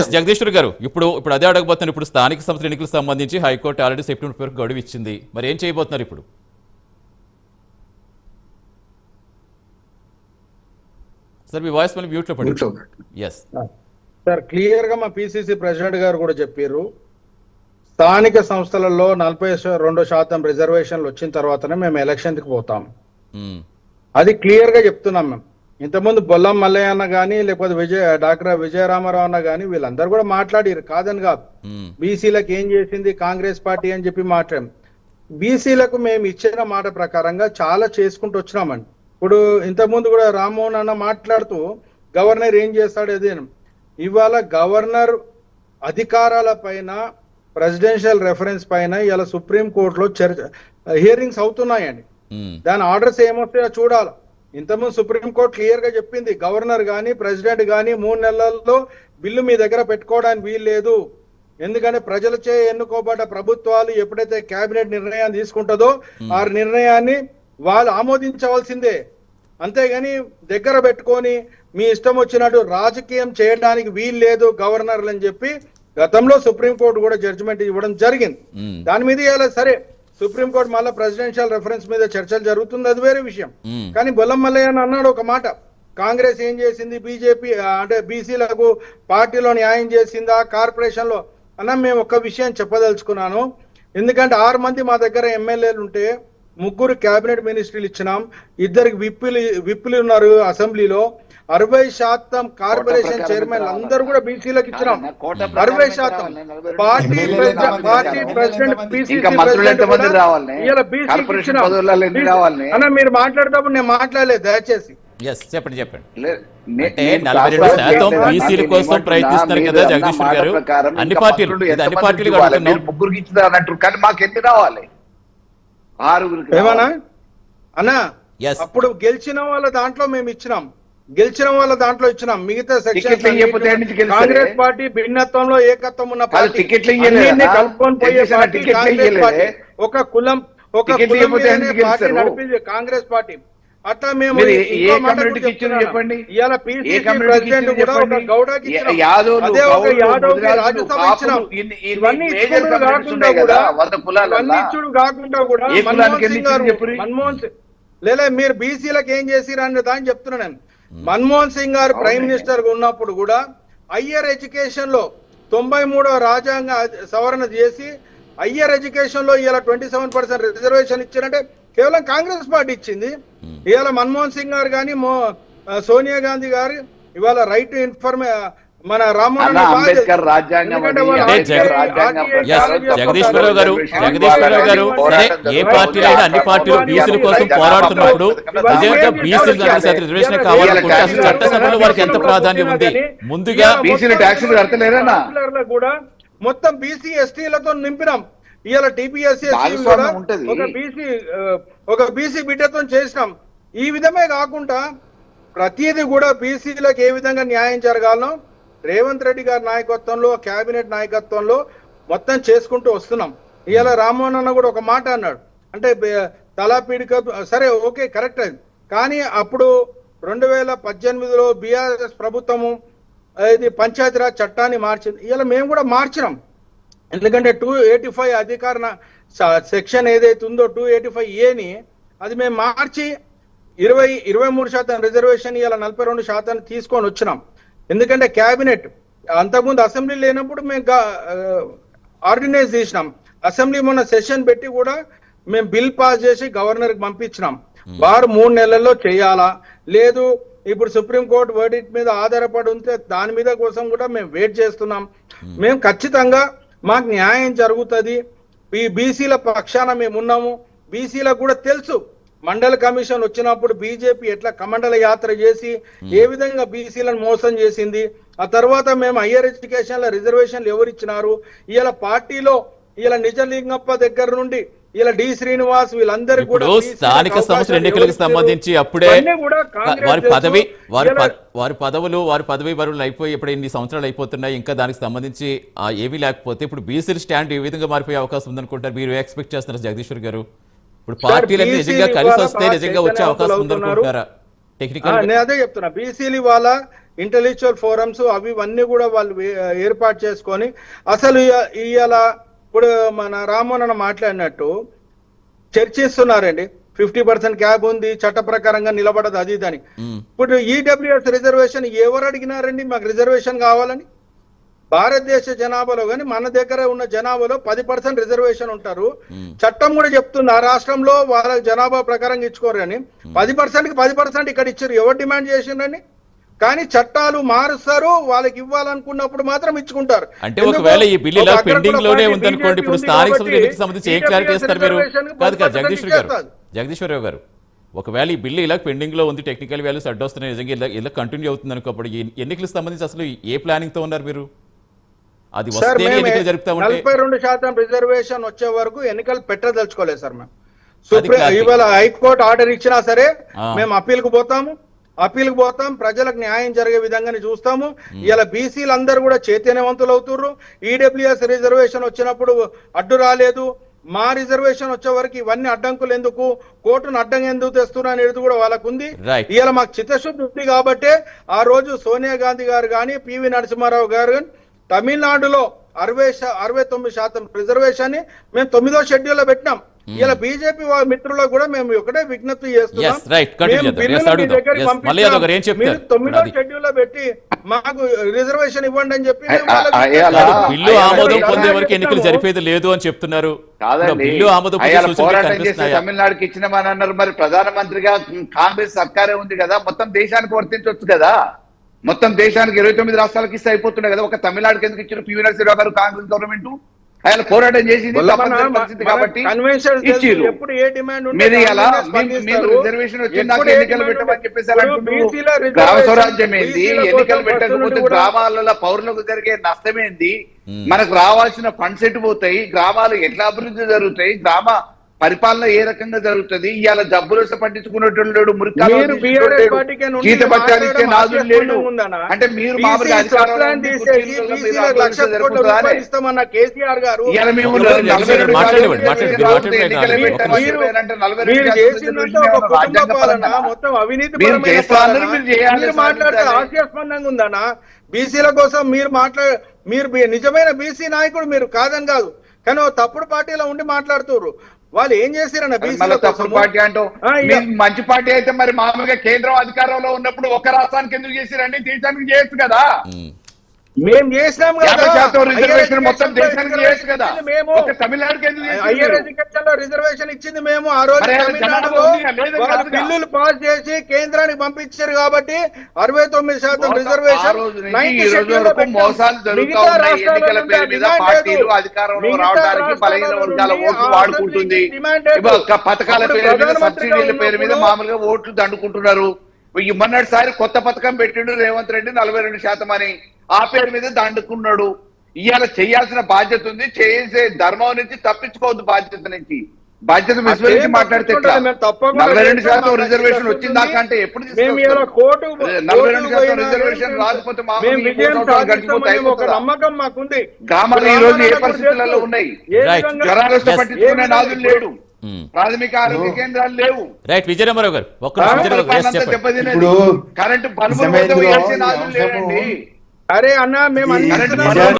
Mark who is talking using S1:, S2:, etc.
S1: Yes Jagadishwar గారు ఇప్పుడు ఇప్పుడు అదే అడగబోతున్నారు ఇప్పుడు స్థానిక సంస్థల ఎన్నికలకు సంబంధించి హైకోర్టు ఆల్రెడీ సెప్టెంబర్ వరకు గడువు ఇచ్చింది. మరి ఏం చేయబోతున్నారు ఇప్పుడు? సార్ మీ వాయిస్ మళ్ళీ మ్యూట్లో పడి ఎస్
S2: సార్ క్లియర్గా మా పిసిసి ప్రెసిడెంట్ గారు కూడా చెప్పారు. స్థానిక సంస్థలలో నలభై రెండు శాతం రిజర్వేషన్లు వచ్చిన తర్వాతనే మేము ఎలక్షన్కి పోతాం అది క్లియర్గా చెప్తున్నాం మేము. ఇంతకుముందు బొల్లం మల్లయ్య అన్న కానీ లేకపోతే విజయ డాక్టర్ విజయరామారావు అన్న కానీ వీళ్ళందరూ కూడా మాట్లాడారు. కాదని కాదు. బీసీలకు ఏం చేసింది? కాంగ్రెస్ పార్టీ అని చెప్పి మాట్లాడాం. బీసీలకు మేము ఇచ్చిన మాట ప్రకారంగా చాలా చేసుకుంటూ వచ్చినామండి. ఇప్పుడు ఇంతకుముందు కూడా రామ్మోహన్ అన్న మాట్లాడుతూ గవర్నర్ ఏం చేస్తాడు అది. ఇవాళ గవర్నర్ అధికారాల పైన ప్రెసిడెన్షియల్ రెఫరెన్స్ పైన ఇలా సుప్రీం కోర్టులో చర్చ హియరింగ్స్ అవుతున్నాయండి. దాని ఆర్డర్స్ ఏమొస్తాయో చూడాలి. ఇంతకుముందు సుప్రీం కోర్టు క్లియర్గా చెప్పింది గవర్నర్ గాని ప్రెసిడెంట్ గాని మూడు నెలల్లో బిల్లు మీ దగ్గర పెట్టుకోవడానికి వీలు లేదు ఎందుకంటే ప్రజలచే ఎన్నుకోబడ్డ ప్రభుత్వాలు ఎప్పుడైతే కేబినెట్ నిర్ణయాన్ని తీసుకుంటుందో ఆ నిర్ణయాన్ని వాళ్ళు ఆమోదించవలసిందే. అంతేగాని దగ్గర పెట్టుకొని మీ ఇష్టం వచ్చినట్టు రాజకీయం చేయడానికి వీలు లేదు గవర్నర్లు అని చెప్పి గతంలో సుప్రీంకోర్టు కూడా జడ్జిమెంట్ ఇవ్వడం జరిగింది. దాని మీద ఇవాళ సరే. సుప్రీంకోర్టు మళ్ళీ ప్రెసిడెన్షియల్ రెఫరెన్స్ మీద చర్చలు జరుగుతుంది. అది వేరే విషయం. కానీ బొల్లం మల్లయ్య అని అన్నాడు ఒక మాట. కాంగ్రెస్ ఏం చేసింది? బీజేపీ అంటే బీసీలకు పార్టీలో న్యాయం చేసిందా? కార్పొరేషన్లో అన్న మేము ఒక విషయం చెప్పదలుచుకున్నాను. ఎందుకంటే ఆరు మంది మా దగ్గర ఎమ్మెల్యేలు ఉంటే ముగ్గురు కేబినెట్ మినిస్టర్లు ఇచ్చినాం. ఇద్దరికి విప్పులు విప్పులు ఉన్నారు అసెంబ్లీలో. అరవై శాతం కార్పొరేషన్ చైర్మన్ అందరూ కూడా బీసీలకు ఇచ్చినాం. అరవై శాతం. Party party president? అన్న మీరు మాట్లాడేటప్పుడు నేను మాట్లాడలేదు దయచేసి.
S1: ఎస్ చెప్పండి చెప్పండి. అంటే నలభై రెండు శాతం. బీసీల కోసం ప్రయత్నిస్తున్నారు కదా జగదీశ్వర్ గారు. అన్ని పార్టీలు, అన్ని పార్టీలు
S3: ముగ్గురికి కానీ మాకు ఎన్ని రావాలి? ఆరుగురికి
S2: ఏమన్నా. అన్నా
S1: Yes.
S2: అప్పుడు గెలిచిన వాళ్ళ దాంట్లో మేము ఇచ్చినాం. గెలిచిన వాళ్ళ దాంట్లో ఇచ్చినాం మిగతా
S3: గెలుస్తారు?
S2: కాంగ్రెస్ పార్టీ భిన్నత్వంలో ఏకత్వం ఉన్న పార్టీ కలుపుకొని పోయే కాంగ్రెస్ ఒక కులం ఒక కులం పార్టీ? నడిపింది కాంగ్రెస్ పార్టీ అట్లా మేము.
S3: చెప్పండి.
S2: ఇవాళ పిసిసి ప్రెసిడెంట్ కూడా ఒక. గౌడకి అదే ఒక రాజ్యసభ ఇచ్చినాం ఇవన్నీ ఇచ్చుడు కాకుండా కూడా. ఇవన్నీ ఇచ్చుడు కాకుండా మన్మోహన్ సింగ్ గారు
S3: ఇచ్చారు చెప్పురి?
S2: మన్మోహన్ సింగ్ లేదా మీరు బీసీలకు ఏం చేసిరు అనే దాన్ని చెప్తున్నా నేను మన్మోహన్ సింగ్ గారు ప్రైమ్. మినిస్టర్గా ఉన్నప్పుడు కూడా హయ్యర్ ఎడ్యుకేషన్లో తొంభై మూడో రాజ్యాంగ సవరణ చేసి హయ్యర్ ఎడ్యుకేషన్లో ఇలా ట్వంటీ సెవెన్ పర్సెంట్ రిజర్వేషన్ ఇచ్చారంటే కేవలం కాంగ్రెస్ పార్టీ ఇచ్చింది ఇవాళ మన్మోహన్ సింగ్ గారు కానీ మో సోనియా గాంధీ గారు ఇవాళ రైట్ టు ఇన్ఫర్మే మన బాగా
S3: అంబేద్కర్. రాజ్యాంగం
S2: ఎందుకంటే
S3: అని,
S2: వాళ్ళు
S1: అంటే
S2: RTI
S1: జగ-
S3: రాజ్యాంగం
S2: RTI
S1: ఎస్
S3: ప్రకారం
S2: కాలేజీ
S1: జగదీశ్వరరావు గారు జగదీశ్వరరావు గారు సరే ఏ పార్టీలైనా అన్ని పార్టీలు బీసీల కోసం పోరాడుతున్నప్పుడు నిజంగా బీసీలు రిజర్వేషన్ కావాలనుకుంటే అసలు చట్టసభలో వారికి ఎంత ప్రాధాన్యం ఉంది? ముందుగా
S3: బీసీలు ట్యాక్సులు కడతలేరన్నా?
S2: కూడా మొత్తం బీసీ ఎస్టీలతో నింపినాం. ఇవాళ టీపీఎస్సీ. ఒక బీసీ ఒక బీసీ బిడ్డతో చేసినాం. ఈ విధమే కాకుండా ప్రతిదీ కూడా బీసీలకు ఏ విధంగా న్యాయం జరగాలనో రేవంత్ రెడ్డి గారి నాయకత్వంలో కేబినెట్ నాయకత్వంలో మొత్తం చేసుకుంటూ వస్తున్నాం. ఇవాళ రామ్మోహన్ అన్న కూడా ఒక మాట అన్నాడు. అంటే తలాపీడిక సరే ఓకే కరెక్ట్ అది కానీ అప్పుడు రెండు వేల పద్దెనిమిదిలో బీఆర్ఎస్ ప్రభుత్వము ఇది పంచాయతీరాజ్ చట్టాన్ని మార్చింది. ఇలా మేము కూడా మార్చినాం. ఎందుకంటే టూ ఎయిటీ ఫైవ్ అధికార సెక్షన్ ఏదైతే ఉందో టూ ఎయిటీ ఫైవ్ ఏని అది మేము మార్చి ఇరవై ఇరవై మూడు శాతం రిజర్వేషన్ ఇలా నలభై రెండు శాతాన్ని తీసుకొని వచ్చినాం. ఎందుకంటే క్యాబినెట్ అంతకుముందు అసెంబ్లీ లేనప్పుడు మేము ఆర్డినెన్స్ తీసినాం అసెంబ్లీ మొన్న సెషన్ పెట్టి కూడా మేము బిల్ పాస్ చేసి గవర్నర్కి పంపించినాం వారు మూడు నెలల్లో చేయాలా? లేదు ఇప్పుడు సుప్రీంకోర్టు వర్డిట్ మీద ఆధారపడి ఉంటే దాని మీద కోసం కూడా మేము వెయిట్ చేస్తున్నాం. మేము ఖచ్చితంగా మాకు న్యాయం జరుగుతుంది. ఈ బీసీల పక్షాన మేము ఉన్నాము. బీసీలకు కూడా తెలుసు. మండల కమిషన్ వచ్చినప్పుడు బీజేపీ ఎట్లా కమండల యాత్ర చేసి ఏ విధంగా బీసీలను మోసం చేసింది? ఆ తర్వాత మేము హయ్యర్ ఎడ్యుకేషన్లో రిజర్వేషన్లు ఎవరు ఇచ్చినారు ఇలా పార్టీలో ఇలా నిజలింగప్ప దగ్గర నుండి ఇలా డి శ్రీనివాస్ వీళ్ళందరూ కూడా
S1: స్థానిక సంస్థల ఎన్నికలకు? సంబంధించి అప్పుడే వారి. పదవి వారి వారి పదవులు వారి పదవి వరువులు అయిపోయి ఇప్పుడు ఇన్ని సంవత్సరాలు అయిపోతున్నాయి. ఇంకా దానికి సంబంధించి ఏమీ లేకపోతే ఇప్పుడు బీసీల స్టాండ్ ఏ విధంగా మారిపోయే అవకాశం ఉందనుకుంటారు మీరు ఎక్స్పెక్ట్ చేస్తున్నారు జగదీశ్వర్ గారు? ఇప్పుడు
S2: BC
S1: నిజంగా కలిసి వస్తే నిజంగా వచ్చే అవకాశం. ఉందనుకుంటారా
S2: ఆ,
S1: టెక్నికల్
S2: నేను అదే చెప్తున్నా. బీసీలు ఇవాళ ఇంటలెక్చువల్ ఫోరమ్స్ అవి ఇవన్నీ కూడా వాళ్ళు ఏర్పాటు చేసుకొని అసలు ఇవాళ ఇప్పుడు మన రామ్మోహన్ అన్న మాట్లాడినట్టు చర్చిస్తున్నారండి. ఫిఫ్టీ పర్సెంట్ క్యాబ్ ఉంది చట్ట ప్రకారంగా నిలబడదు అది ఇది అని.
S1: మ్మ్.
S2: ఇప్పుడు ఈడబ్ల్యూఎస్ రిజర్వేషన్ ఎవరు అడిగినారండి? మాకు రిజర్వేషన్ కావాలని? భారతదేశ జనాభాలో కానీ మన దగ్గర ఉన్న జనాభాలో పది పర్సెంట్ రిజర్వేషన్ ఉంటారు. చట్టం కూడా చెప్తుంది ఆ రాష్ట్రంలో వాళ్ళ జనాభా ప్రకారం ఇచ్చుకోరు అని పది పర్సెంట్కి పది పర్సెంట్ ఇక్కడ ఇచ్చారు ఎవరు డిమాండ్ చేసిండ్రని? కానీ చట్టాలు మారుస్తారు వాళ్ళకి ఇవ్వాలనుకున్నప్పుడు మాత్రం ఇచ్చుకుంటారు.
S1: అంటే? ఒకవేళ ఈ బిల్లు ఇలా
S2: పెండింగ్లోనే
S1: ఉందనుకోండి ఇప్పుడు స్థానిక
S2: ఉంది
S1: సంస్థల ఎన్నికకి సంబంధించి ఏ క్లారిటీ ఇస్తారు మీరు? కాదు కాదు
S2: 10%
S1: జగదీశ్వర్ గారు. జగదీశ్వరరావు గారు ఒకవేళ ఈ బిల్లు ఇలా పెండింగ్లో ఉంది టెక్నికల్ వాల్యూస్ అడ్డొస్తున్నాయి నిజంగా ఇలా ఇలా కంటిన్యూ అవుతుంది అనుకోప్పుడు ఎన్నికలకు సంబంధించి అసలు ఏ ప్లానింగ్తో ఉన్నారు మీరు? అది వస్తే ఎన్నికలు జరుపుతా ఉంటే
S2: నలభై రెండు శాతం రిజర్వేషన్ వచ్చే వరకు ఎన్నికలు పెట్టదలుచుకోలేదు సార్ మేము. సుప్రీం. ఇవాళ హైకోర్టు ఆర్డర్ ఇచ్చినా సరే. మేము అప్పీల్కు పోతాము. అప్పీల్కు పోతాం. ప్రజలకు న్యాయం జరిగే విధంగానే చూస్తాము. ఇలా బీసీలు అందరూ కూడా చైతన్యవంతులు అవుతుర్రు. ఈడబ్ల్యూఎస్ రిజర్వేషన్ వచ్చినప్పుడు అడ్డు రాలేదు. మా రిజర్వేషన్ వచ్చే వరకు ఇవన్నీ అడ్డంకులు ఎందుకు? కోర్టును అడ్డం ఎందుకు తెస్తున్నా అనేది కూడా వాళ్ళకు ఉంది. ఇవాళ మాకు చిత్తశుద్ధి ఉంది కాబట్టి ఆ రోజు సోనియా గాంధీ గారు కానీ పివి నరసింహారావు గారు కానీ తమిళనాడులో అరవై అరవై తొమ్మిది శాతం రిజర్వేషన్ని మేము తొమ్మిదో షెడ్యూల్లో పెట్టినాం ఇలా బీజేపీ మిత్రులకు కూడా మేము ఒకటే విజ్ఞప్తి చేస్తున్నాం. తొమ్మిదో. షెడ్యూల్లో పెట్టి మాకు రిజర్వేషన్ ఇవ్వండి అని చెప్పి.
S1: బిల్లు ఆమోదం పొందే వరకు ఎన్నికలు. జరిపేది లేదు అని చెప్తున్నారు. బిల్లు ఆమోదం
S3: పోరాటం చేసి తమిళనాడుకి ఇచ్చినామని అన్నారు మరి ప్రధానమంత్రిగా కాంగ్రెస్ సర్కారే ఉంది కదా మొత్తం దేశానికి వర్తించవచ్చు కదా? మొత్తం దేశానికి ఇరవై తొమ్మిది రాష్ట్రాలకి ఇస్తే అయిపోతుండే కదా. ఒక తమిళనాడుకి ఎందుకు ఇచ్చారు? పివి నరసింహరావు గారు కాంగ్రెస్ గవర్నమెంట్ ఆయన పోరాటం చేసింది కాబట్టి
S2: ఎప్పుడు ఏ డిమాండ్
S3: రిజర్వేషన్ వచ్చింది? నాకు
S2: ఎప్పుడు ఏ
S3: ఎన్నికలు పెట్టమని చెప్పేసి గ్రామ స్వరాజ్యం ఏంది? ఎన్నికలు పెట్టకపోతే గ్రామాలలో పౌరులకు జరిగే నష్టమేంది. మనకు రావాల్సిన ఫండ్స్ ఎటు పోతాయి? గ్రామాలు ఎట్లా అభివృద్ధి జరుగుతాయి? గ్రామ పరిపాలన ఏ రకంగా జరుగుతుంది? ఇవాళ జబ్బులు పట్టించుకునేటోళ్ళు మురికాలు నాదులు లేడు? అంటే మీరు.
S2: హాస్యాస్పదంగా ఉందనా బీసీల కోసం మీరు మాట్లాడ మీరు నిజమైన బీసీ నాయకుడు మీరు కాదని కాదు. కానీ తప్పుడు పార్టీలో ఉండి మాట్లాడుతున్నారు వాళ్ళు ఏం
S3: మీ మంచి పార్టీ అయితే మరి మామూలుగా కేంద్రం అధికారంలో ఉన్నప్పుడు ఒక రాష్ట్రానికి ఎందుకు చేసిరండి? దేశానికి చేయొచ్చు కదా.
S1: మ్మ్.
S2: చేసినాం కదా
S3: యాభై శాతం రిజర్వేషన్ మొత్తం దేశానికి చేయొచ్చు కదా
S2: మేము
S3: ఒక తమిళనాడుకి చేసిరు?
S2: ఎడ్యుకేషన్లో రిజర్వేషన్ ఇచ్చింది మేము ఆ రోజు తమిళనాడులో. బిల్లులు పాస్ చేసి కేంద్రానికి పంపించారు కాబట్టి అరవై తొమ్మిది శాతం రిజర్వేషన్
S3: రోజు నుంచి
S2: 90
S3: ఈ రోజు
S2: schedule లో
S3: వరకు
S2: పెట్టాం.
S3: మోసాలు జరుగుతా ఉన్నాయి. ఎన్నికల పేరు మీద పార్టీలు. అధికారంలో రావడానికి బలహీన వర్గాల ఓట్లు వాడుకుంటుంది పథకాల పేరు మీద సబ్సిడీల పేరు మీద మామూలుగా ఓట్లు దండుకుంటున్నారు ఈ మొన్నటిసారి కొత్త పథకం పెట్టిండు రేవంత్ రెడ్డి నలభై రెండు శాతం అని. ఆ పేరు మీద దండుకున్నాడు. ఇవాళ చేయాల్సిన బాధ్యత ఉంది. చేసే ధర్మం నుంచి తప్పించుకోవద్దు బాధ్యత నుంచి. బాధ్యత విస్మరించి మాట్లాడితే నలభై రెండు. శాతం రిజర్వేషన్ వచ్చిందాకా అంటే ఎప్పుడు నలభై రెండు శాతం రిజర్వేషన్ రాకపోతే ఈ గ్రామాలు రోజు ఏ పరిస్థితులలో ఉన్నాయి? జ్వరాలు. పట్టించుకునే నాదులు లేడు. ప్రాథమిక ఆరోగ్య కేంద్రాలు లేవు.
S1: రైట్ విజయరామారావు గారు.
S4: ఇప్పుడు
S3: కరెంటు బల్బులు
S2: అరే అన్న మేము